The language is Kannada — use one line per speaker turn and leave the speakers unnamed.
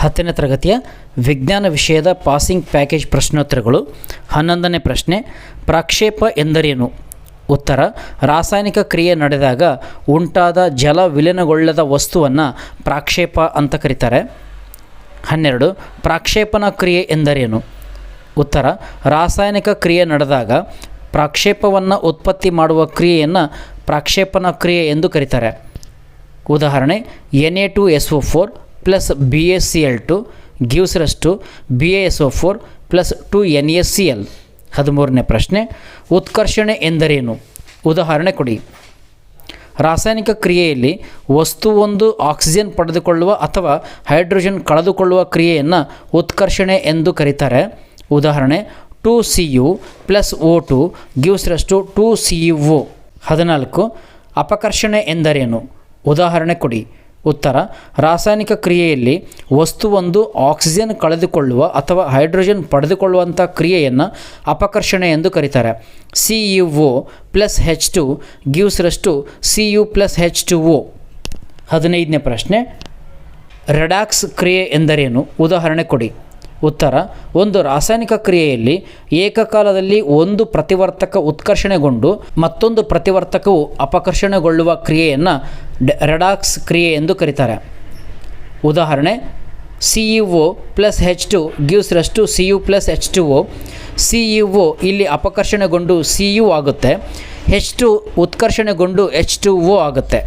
ಹತ್ತನೇ ತರಗತಿಯ ವಿಜ್ಞಾನ ವಿಷಯದ ಪಾಸಿಂಗ್ ಪ್ಯಾಕೇಜ್ ಪ್ರಶ್ನೋತ್ತರಗಳು. ಹನ್ನೊಂದನೇ ಪ್ರಶ್ನೆ, ಪ್ರಕ್ಷೇಪ ಎಂದರೇನು? ಉತ್ತರ, ರಾಸಾಯನಿಕ ಕ್ರಿಯೆ ನಡೆದಾಗ ಉಂಟಾದ ಜಲ ವಿಲೀನಗೊಳ್ಳದ ವಸ್ತುವನ್ನು ಪ್ರಾಕ್ಷೇಪ ಅಂತ ಕರೀತಾರೆ. ಹನ್ನೆರಡು ಪ್ರಾಕ್ಷೇಪಣ ಕ್ರಿಯೆ ಎಂದರೇನು? ಉತ್ತರ, ರಾಸಾಯನಿಕ ಕ್ರಿಯೆ ನಡೆದಾಗ ಪ್ರಾಕ್ಷೇಪವನ್ನು ಉತ್ಪತ್ತಿ ಮಾಡುವ ಕ್ರಿಯೆಯನ್ನು ಪ್ರಾಕ್ಷೇಪಣ ಕ್ರಿಯೆ ಎಂದು ಕರೀತಾರೆ. ಉದಾಹರಣೆ N A two S O four plus B S C L two gives rise B A S O four plus two N S C L ಹದಿಮೂರನೇ ಪ್ರಶ್ನೆ, ಉತ್ಕರ್ಷಣೆ ಎಂದರೇನು? ಉದಾಹರಣೆ ಕೊಡಿ. ರಾಸಾಯನಿಕ ಕ್ರಿಯೆಯಲ್ಲಿ ವಸ್ತುವೊಂದು ಆಕ್ಸಿಜನ್ ಪಡೆದುಕೊಳ್ಳುವ ಅಥವಾ ಹೈಡ್ರೋಜನ್ ಕಳೆದುಕೊಳ್ಳುವ ಕ್ರಿಯೆಯನ್ನು ಉತ್ಕರ್ಷಣೆ ಎಂದು ಕರೀತಾರೆ. ಉದಾಹರಣೆ two C U plus O two gives rise to two C U O ಹದಿನಾಲ್ಕು, ಅಪಕರ್ಷಣೆ ಎಂದರೇನು? ಉದಾಹರಣೆ ಕೊಡಿ. ಉತ್ತರ, ರಾಸಾಯನಿಕ ಕ್ರಿಯೆಯಲ್ಲಿ ವಸ್ತುವೊಂದು ಆಕ್ಸಿಜನ್ ಕಳೆದುಕೊಳ್ಳುವ ಅಥವಾ ಹೈಡ್ರೋಜನ್ ಪಡೆದುಕೊಳ್ಳುವಂಥ ಕ್ರಿಯೆಯನ್ನು ಅಪಕರ್ಷಣೆ ಎಂದು ಕರೀತಾರೆ. C U O plus H two gives rise to C U plus H two O. ಹದಿನೈದನೇ ಪ್ರಶ್ನೆ, ರೆಡಾಕ್ಸ್ ಕ್ರಿಯೆ ಎಂದರೇನು? ಉದಾಹರಣೆ ಕೊಡಿ. ಉತ್ತರ, ಒಂದು ರಾಸಾಯನಿಕ ಕ್ರಿಯೆಯಲ್ಲಿ ಏಕಕಾಲದಲ್ಲಿ ಒಂದು ಪ್ರತಿವರ್ತಕ ಉತ್ಕರ್ಷಣೆಗೊಂಡು ಮತ್ತೊಂದು ಪ್ರತಿವರ್ತಕವು ಅಪಕರ್ಷಣೆಗೊಳ್ಳುವ ಕ್ರಿಯೆಯನ್ನು ರೆಡಾಕ್ಸ್ ಕ್ರಿಯೆ ಎಂದು ಕರೀತಾರೆ. ಉದಾಹರಣೆ, C U O plus H two gives rise to C U plus H two O, C U O ಇಲ್ಲಿ ಅಪಕರ್ಷಣೆಗೊಂಡು ಸಿ ಯು ಆಗುತ್ತೆ ಹೆಚ್ ಟು ಉತ್ಕರ್ಷಣೆಗೊಂಡು ಎಚ್ ಟು ಒ ಆಗುತ್ತೆ.